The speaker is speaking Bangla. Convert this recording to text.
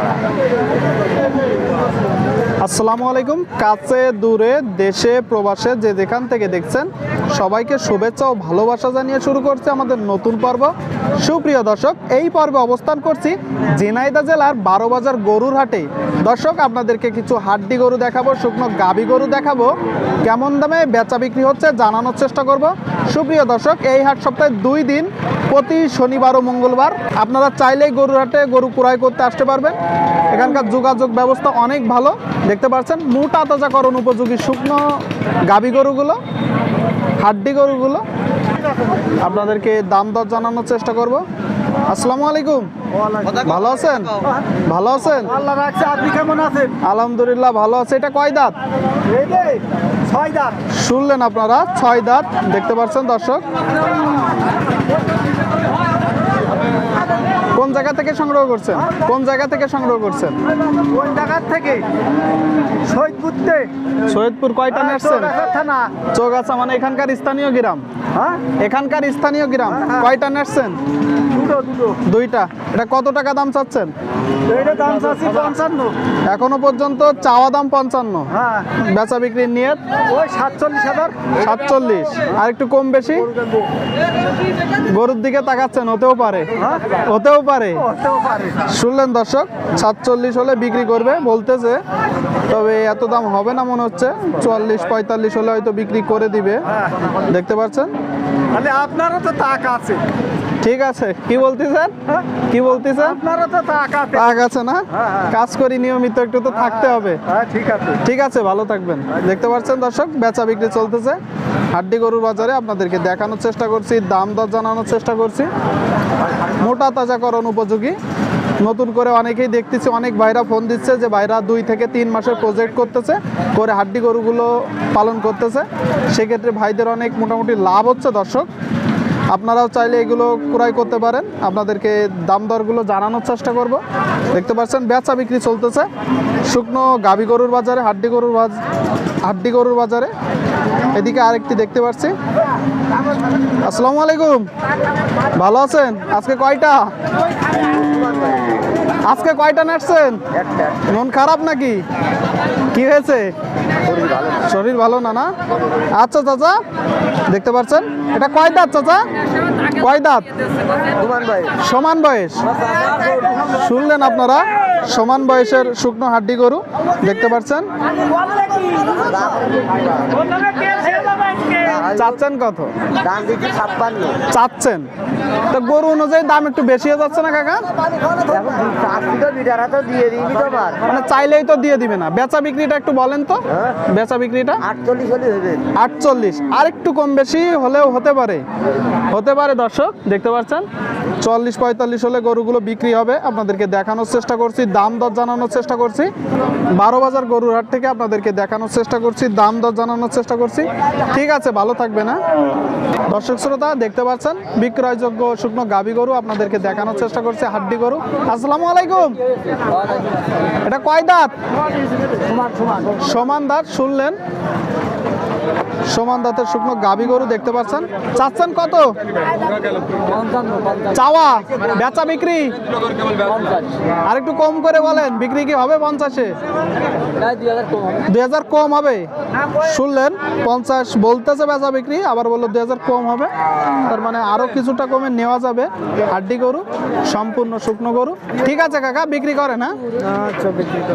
下来了。আসসালামু আলাইকুম। কাছে, দূরে, দেশে, প্রবাসে যে যেখান থেকে দেখছেন, সবাইকে শুভেচ্ছা ও ভালোবাসা জানিয়ে শুরু করছে আমাদের নতুন পর্ব। সুপ্রিয় দর্শক, এই পর্বে অবস্থান করছি ঝিনাইদা জেলার বারো বাজার গরুর হাটে। দর্শক, আপনাদেরকে কিছু হাড্ডি গরু দেখাবো, শুকনো গাবি গরু দেখাবো। কেমন দামে বেচা বিক্রি হচ্ছে জানানোর চেষ্টা করব। সুপ্রিয় দর্শক, এই হাট সপ্তাহে দুই দিন, প্রতি শনিবার ও মঙ্গলবার। আপনারা চাইলেই গরুর হাটে গরু ক্রয় করতে আসতে পারবেন। এখানকার যোগাযোগ ব্যবস্থা অনেক ভালো। দেখতে পাচ্ছেন মোটা তাজাকরণ উপযোগী শুকনো গাবি গরুগুলো হাড্ডি গরুগুলো। আপনাদেরকে দাম দর জানানোর চেষ্টা করব। আসসালামু আলাইকুম। ভালো আছেন? ভালো আছেন? আল্লাহ রাখছে আপনি কেমন আছেন? আলহামদুলিল্লাহ ভালো আছে। এটা কয় দাঁত? ছয় দাঁত। শুনলেন আপনারা ছয় দাঁত দেখতে পাচ্ছেন দর্শক। জায়গা থেকে সংগ্রহ করছেন? কোন জায়গা থেকে সংগ্রহ করছেন? কোন জায়গার থেকে? শহীদপুরতে সৈয়দপুর কয়টা নেসছেন থানা। চৌগাছা মানে এখানকার স্থানীয় গ্রাম। হ্যাঁ? এখানকার স্থানীয় গ্রাম। কয়টা নেসছেন দুটো দুটো। দুইটা। এটা কত টাকা দাম চাচ্ছেন? এইটা দাম চাচ্ছি পঞ্চান্ন। এখনও পর্যন্ত চাওয়া দাম পঞ্চান্ন। হ্যাঁ। বেচা বিক্রির নিয়ত? ওই সাতচল্লিশ হাজার। সাতচল্লিশ। আর একটু কম বেশি? গরুর দিকে তাকাচ্ছেন হতেও পারে। হ্যাঁ। হতেও পারে। পারে? শুনলেন দর্শক সাতচল্লিশ হলে বিক্রি করবে বলতেছে। তবে এত দাম হবে না মনে হচ্ছে। চুয়াল্লিশ পঁয়তাল্লিশ হলে হয়তো বিক্রি করে দিবে। হ্যাঁ। দেখতে পাচ্ছেন? তাহলে আপনারও তো তাক আছে। ঠিক আছে কি বলতেছেন? হ্যাঁ? কি বলতেছেন? আপনারও তো তাক আছে। টাক আছে না? হ্যাঁ। কাজ করি নিয়মিত একটু তো থাকতে হবে। ঠিক আছে। ঠিক আছে ভালো থাকবেন। দেখতে পাচ্ছেন দর্শক বেচা বিক্রি চলতেছে। হাড্ডি গরুর বাজারে আপনাদেরকে দেখানোর চেষ্টা করছি, দাম দর জানানোর চেষ্টা করছি। মোটা তাজাকরণ উপযোগী। নতুন করে অনেকেই দেখতেছি, অনেক ভাইরা ফোন দিচ্ছে যে ভাইরা দুই থেকে তিন মাসের প্রজেক্ট করতেছে, করে হাড্ডি গরুগুলো পালন করতেছে। সেক্ষেত্রে ভাইদের অনেক মোটামুটি লাভ হচ্ছে দর্শক। আপনারাও চাইলে এগুলো ক্রয় করতে পারেন। আপনাদেরকে দাম দরগুলো জানানোর চেষ্টা করব। দেখতে পাচ্ছেন, বেচা বিক্রি চলতেছে। শুকনো গাভী গরুর বাজারে, হাড্ডি গরুর হাড্ডি গরুর বাজারে এদিকে আরেকটি দেখতে পাচ্ছি আসসালামু আলাইকুম। ভালো আছেন? আজকে কয়টা? আজকে কয়টা নাচছেন মন খারাপ নাকি? কি হয়েছে? শরীর ভালো না। না আচ্ছা চাচা দেখতে পাচ্ছেন? এটা কয় দাঁত চাচা? কয় দাঁত? সমান বয়স। শুনলেন আপনারা? সমান বয়সের শুকনো হাড্ডি গরু দেখতে পাচ্ছেন? চাচ্ছেন কত? চাচ্ছেন। তো গরু অনুযায়ী দাম একটু বেশি হয়ে যাচ্ছে না কাকা? মানে চাইলেই তো দিয়ে দিবে না। বেচা বিক্রিটা একটু বলেন তো। হ্যাঁ। বেচা বিক্রিটা? আটচল্লিশ আটচল্লিশ। আর একটু কম বেশি হলেও হতে পারে। হতে পারে দর্শক দেখতে পাচ্ছেন? চল্লিশ পঁয়তাল্লিশ হলে গরুগুলো বিক্রি হবে। আপনাদেরকে দেখানোর চেষ্টা করছি, দাম দর জানানোর চেষ্টা করছি। বারো বাজার গরুর হাট থেকে আপনাদেরকে দেখানোর চেষ্টা করছি, দাম দর জানানোর চেষ্টা করছি। ঠিক আছে, ভালো থাকবে না দর্শক শ্রোতা, দেখতে পাচ্ছেন? বিক্রয়যোগ্য শুকনো গাবি গরু আপনাদেরকে দেখানোর চেষ্টা করছি, হাড্ডি গরু। আসসালামু আলাইকুম। এটা কয় দাঁত? সমান দাঁত, শুনলেন। সমান দাঁতের শুকনো গাবি গরু দেখতে পাচ্ছেন। চাচ্ছেন কত? চাওয়া, বেচা বিক্রি? আর একটু কম করে বলেন, বিক্রি কি হবে পঞ্চাশে? দুই হাজার কম হবে। শুনলেন, পঞ্চাশ বলতেছে বেচা বিক্রি, আবার বলল দুই হাজার কম হবে। তার মানে আরও কিছুটা কমে নেওয়া যাবে। হাড্ডি গরু, সম্পূর্ণ শুকনো গরু। ঠিক আছে কাকা, বিক্রি করে না আচ্ছা